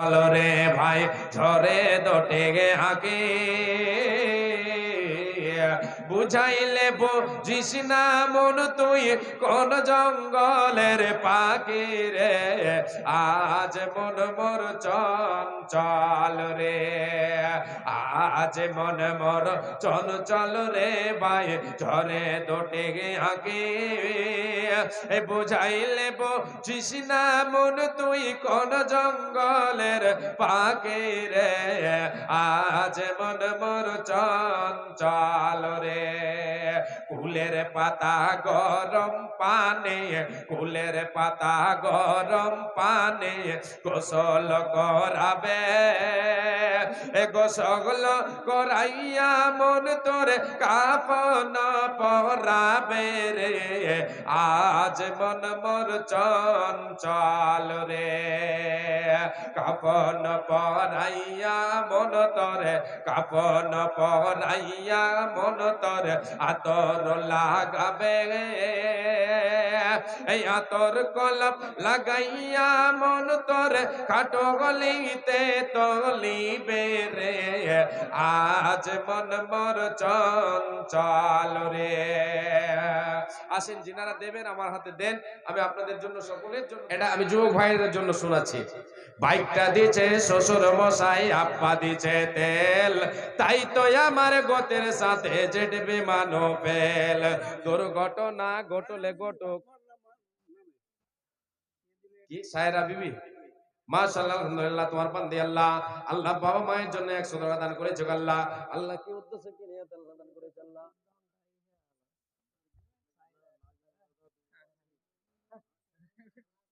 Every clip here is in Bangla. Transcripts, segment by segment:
চলো রে ভাই, ঝরে দোটে গে আগে বুঝাইলে বুঝিস না মন তুই, কোন জঙ্গলের পাখি রে। আজ মন মোর চঞ্চল রে, আজ মন মোর চঞ্চল রে ভাই, ঝরে দোটে গে এ বুঝাইলে বুঝিস না মন তুই কোন জঙ্গলের পাখি রে? আজ মন মোর চঞ্চল রে। কুলের পাতা গরম পানে কুলের পাতা গরম পানে, গোসল করাবে। এ গোসল করাইয়া মন তোরে কাপন পরাবে রে। আজ মন মোর চঞ্চল রে। কাপন পরাইয়া মন তরে কাপন পরাইয়া মন তরে আতর লাগাবে এই আতর কলপ লাগাইয়া মন তরে খাটো গলিতে তলিবে রে। আজ মন মোর চঞ্চল রে। আসেন, যিনারা দেবেন আমার হাতে দেন। আমি আপনাদের জন্য, সকলের জন্য, এটা আমি যুবক ভাইদের জন্য শোনাচ্ছি। বাইকটা দিছে শ্বশুর মশাই আপ্পা দিছে তেল। তাই তো আমার গতের সাথে জেট বিমান পেল দুর্ঘটনা ঘটলে ঘটুক কি? সায়রা বিবি? তোমার আল্লাহ। আল্লাহ বাবা মায়ের জন্য 100 টাকা দান করেছে আল্লাহ। আল্লাহ কি উদ্দেশ্যে কি নিয়ে দান করেছে আল্লাহ?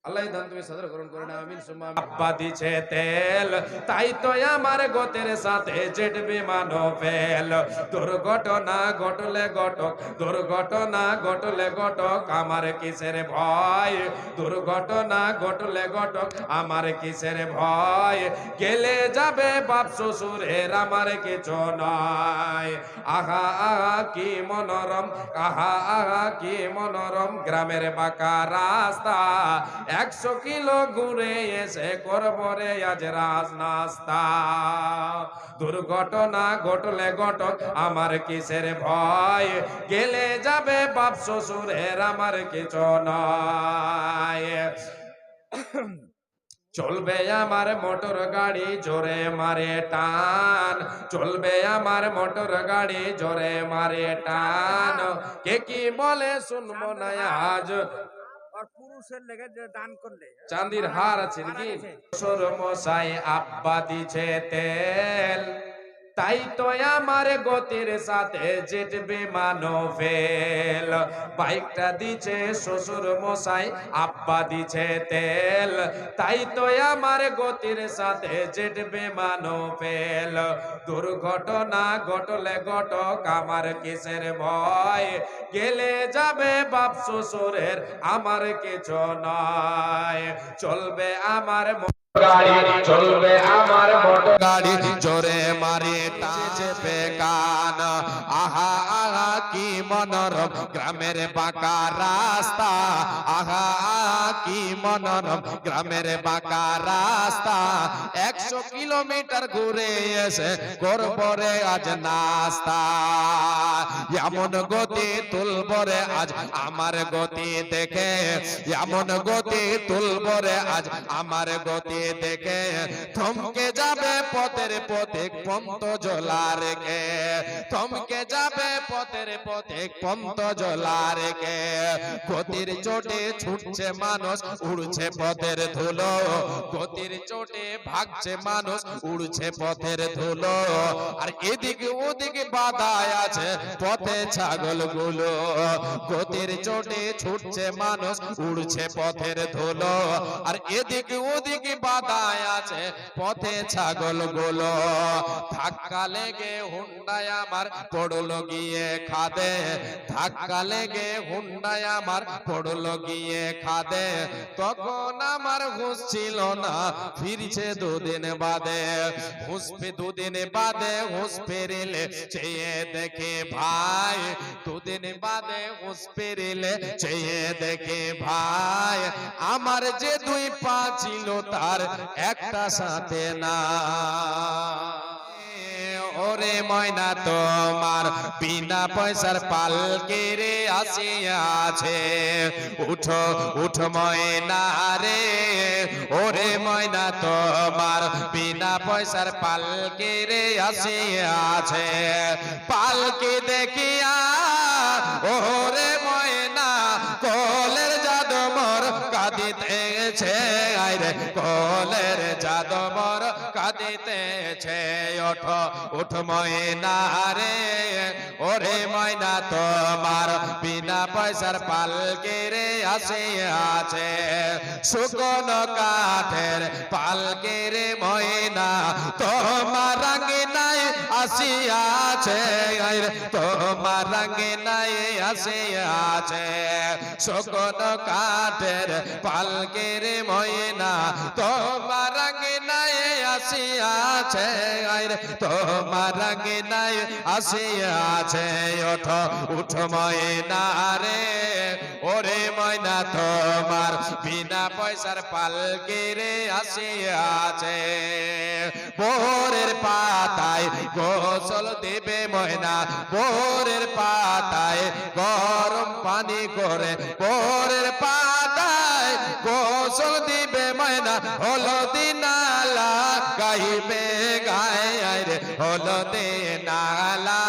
আল্লাহ দান তুমি সদর গ্রহণ করে না আমিন আমিন। আব্বা দিছে তেল তাই তো আমার গতের সাথে জেট বিমান ফেল। দুর্ঘটনা ঘটলে ঘটক দুর্ঘটনা ঘটলে ঘটক আমার কিসের ভয়? দুর্ঘটনা ঘটলে ঘটক আমার কিসের ভয়? গেলে যাবে বাপ শ্বশুরের আমার কিছু নয়। আহা আহা কি মনোরম আহা আহা কি মনোরম গ্রামের বাঁকা রাস্তা। একশো কিলো ঘুরে এসে করব রে আজ রাজ নাস্তা। দুর্ঘটনা ঘটলে ঘটক আমার কিসের ভয়? গেলে যাবে বাপ শ্বশুরের আমার কিছু নয়। চলবে আমার মোটর গাড়ি জোরে মারে টান। চলবে আমার মোটর গাড়ি জোরে মারে টান। কে কি বলে শুনব না আজ? চাঁদির হার আছে নাকি? মশাই আব্বা দিছে তেল। তাই তো আমার গতির সাথে জেট বিমান ফেল বাইকটা দিছে শ্বশুর মশাই, আব্বা দিছে তেল। তাই তো আমার গতির সাথে জেট বিমান ফেল দুর্ঘটনা ঘটলে ঘটক আমার কিসের ভয়? গেলে যাবে বাপ শ্বশুরের, আমার কিছু নয়। চলবে আমার গাড়ি চলবে আমার মোটর গাড়ি জোরে মারে চেপে মনোরম গ্রামের বাঁকা রাস্তা। আহা, কি মনোরম গ্রামের বাঁকা রাস্তা। একশো কিলোমিটার ঘুরে এসে করবরে আজ নাস্তা। এমন গতি তুলবরে আজ আমার গতি দেখে। এমন গতি তুলবরে আজ আমার গতি দেখে। থমকে যাবে পথের পথে পন্ত জলা রেখে। থমকে যাবে পথের পথে পন্ত জলা চোটে ছুটছে মানুষ ধুলো। চোটে মানুষ পথে ছাগলগুলো গতির চোটে ছুটছে মানুষ, উড়ছে পথের ধুলো। আর এদিকে ওদিকে বাধায় আছে পথে ছাগলগুলো ধাক্কা লেগে হুন্ডায় আমার পড়ল গিয়ে খাদে। ধাক্কা লেগে হুন্ডায় আমার পড়ল গিয়ে খাদে। তখন আমার হুঁশ ছিল না, ফিরছে দুদিন বাদে। হুঁশ পে দুদিন বাদে হুঁশ ফেরিলে চেয়ে দেখে ভাই। দুদিন বাদে হুঁশ ফেরিলে চেয়ে দেখে ভাই। আমার যে দুই পা ছিল তার একটা সাথে না। ওরে ময়না, তোমার বিনা পয়সার পালকে রে আসিয়াছে। উঠো উঠো ময়না রে, ওরে ময়না, তোমার বিনা পয়সার পালকে রে আসিয়াছে। পালকে দেখিয়া, ওরে কোলের জাদমর কাঁদিতেছে, ওঠো উঠ ময়না রে। ওরে ময়না, তোমার বিনা পয়সার পালকে রে আসে আছে শুকনো কাঠের পালকে রে ময়না, তোমার রঙে নাই আসিয়াছে তোমার রঙে নাই আসিয়াছে। শুকনো কাঠের পালকে রে ময়না, তোমার নাই আসিয়াছে তোমার নাই আসিয়াছে, ওঠ, উঠ ময়না রে। ওরে ময়না, তোমার বিনা পয়সার পালকে রে আসিয়াছে। ভোরের পাতায় গোসল দেবে ময়না, ভোরের পাতায় গরম পানি করে। ভোরের পাতায় গোসল দিবে ময়না, হলদি নালা গাইবে গায় রে হলদে নালা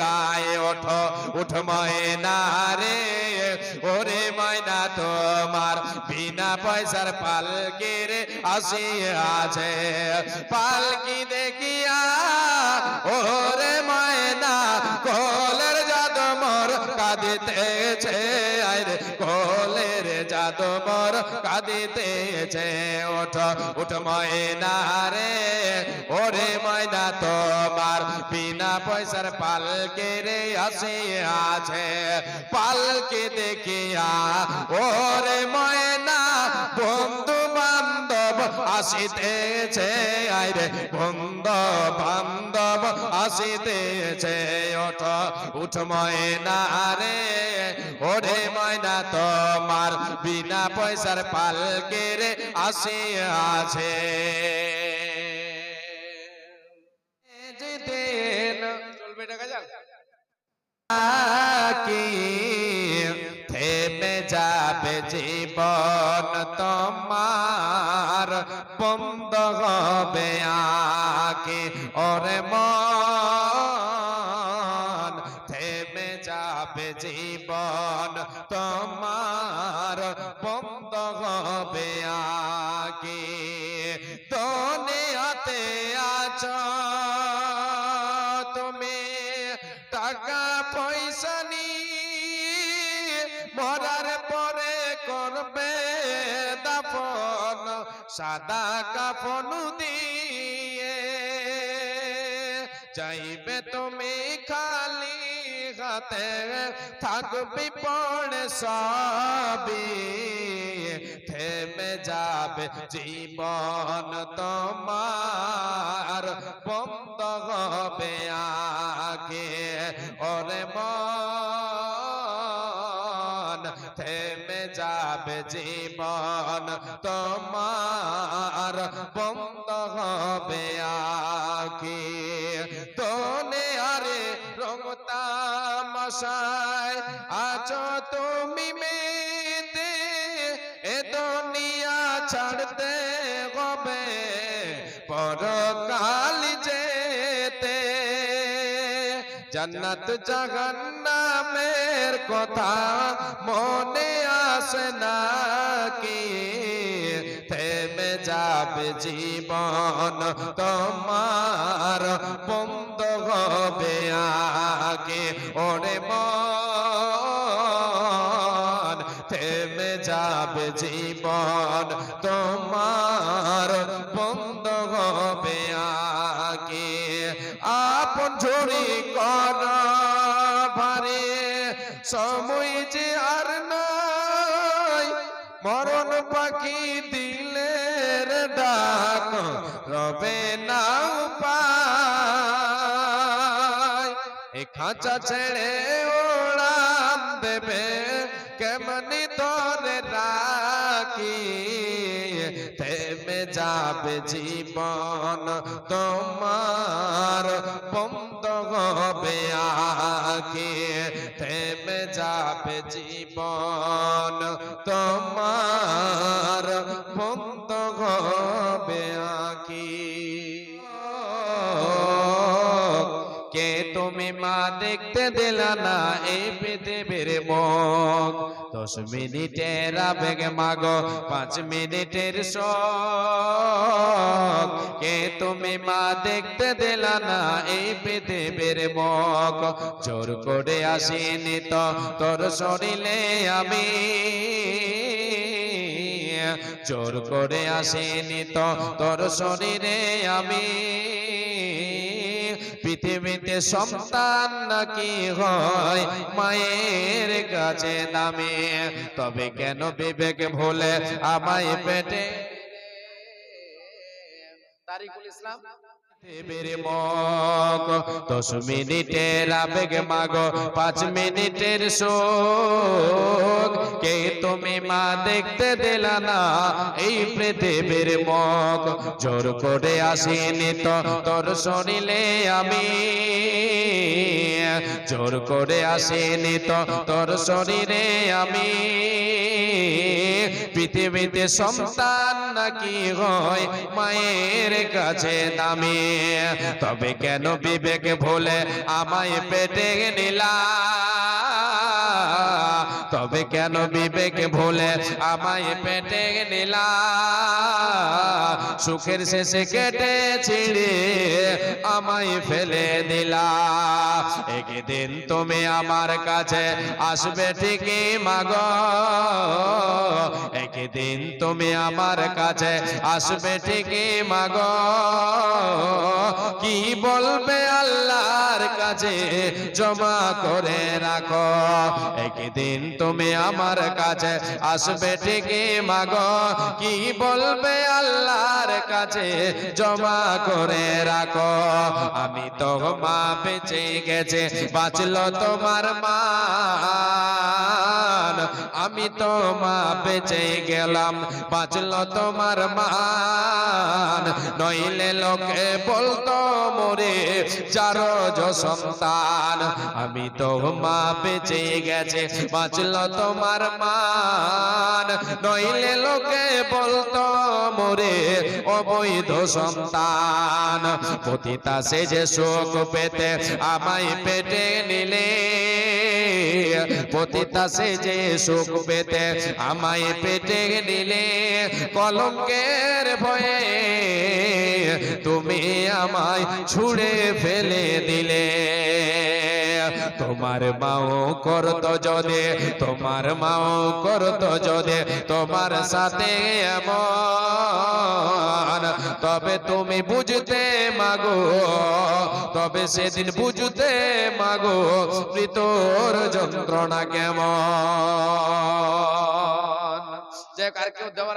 গায় ওঠো, উঠ ময়না রে ওরে ময়না, তোমার বিনা পয়সার পালকে রে আসি আছে। পালকি দেখিয়া, ওরে ময়না, কোলের জাদমর কাঁদিতেছে। আরে জাদমর কাঁদিতেছে, ওঠ, উঠ ময়না রে, ওরে ময়না, তোমার বিনা পয়সার পালকে রে আসে আছে, পালকে দেখিয়া, ওরে ময়না আসিতেছে আইরে বন্ধু বান্ধব আসিতেছে ওঠ উঠ ময়না রে ওরে ময়না তোমার বিনা পয়সার পালকে রে আসে আছে চলবে টাকা যাক। দুনিয়াতে আছো। তুমি টাকা পয়সা মরার পরে করবে দাফন, সাদা কাফন দিয়ে। যাইবে তুমি খালি হাতে থাকবি পড়ে যাবে জীবন তোমার। বন্ধ হবে আগে। ওরে মন থেমে যাবে জীবন তোমার। বন্ধ হবে আগে। তোনে আরে রঙতামশায় আছো তুমি মেতে জান্নাত জাহান্নামের কথা মনে আসে না কি থেমে যাবে জীবন তোমার, বন্ধ হবে আগে। ওরে মন, থেমে যাবে জীবন কি দিলের ডাক রবে না পায়। এ খাঁচা ছেড়ে ওড়ান দেবে, কেমনি ধরে রাখি? থেমে যাবে জীবন তোমার, বন্ধ হবে আগে থেমে যাবে জীবন তোমার। দেখতে দিলা না এই পৃথিবীর মুখ। দশ মিনিটের আবেগ মাগ, পাঁচ মিনিটের শোক। কে তুমি মা, দেখতে দিলা না এই পৃথিবীর মুখ। জোর করে আসিনি তো তোর শরীরে আমি। জোর করে আসেনি তো তোর শরীরে আমি। সন্তান নাকি হয়? মায়ের কাছে দামে তবে কেন বিবেক ভোলে আমায় পেটে? তারিকুল ইসলাম? দেবের মগ। দশ মিনিটের আবেগ মাগ, পাঁচ মিনিটের শোক। কে তুমি মা দেখতে দিলা না এই পৃথিবীর মগ? জোর করে আসিনি তো, তোর শরীরে আমি। জোর করে আসিনি তো তোর শরীরে আমি। পৃথিবীতে সন্তান নাকি হয় মায়ের কাছে দামি। তবে কেন বিবেক ভুলে আমায় পেটে নিলা? তবে কেন বিবেক ভুলে আমায় পেটে নিলা? সুখের শেষে কেটে ছিড়ে আমায় ফেলে দিলা। একদিন তুমি আমার কাছে আসবে ঠিকই মাগ। একদিন তুমি আমার কাছে আসবে ঠিকই মাগ। কি বলবে আল্লাহর কাছে? জমা করে রাখো। একদিন তুমি আমার কাছে আসবে ঠিকই মাগ। কি বলবে আল্লাহর কাছে? জমা করে রাখো। আমি তো মা বেঁচে গেছে বাঁচলো তোমার মান আমি তো মা বেঁচে গেলাম, বাঁচলো তোমার মান নইলে লোকে বলতো, মোরে চারো সন্তান। আমি তো মা বেঁচে গেছে, বাঁচলো তোমার মান নইলে লোকে বলতো, মোরে অবৈধ সন্তান। পতিতা সে যে শোক পেতে আমায় পেটে নিলে। পতিতা সে যে সুখ পেতে আমায় পেটে নিলে কলঙ্কের ভয়ে তুমি আমায় ছুড়ে ফেলে দিলে। তোমার মাও করত যদি, তোমার মাও করত যদি, তোমার সাথে এমন। তবে তুমি বুঝতে মাগো, তবে সেদিন বুঝতে মাগো মৃতর যন্ত্রণা কেমন। যে আর কেউ দেওয়ার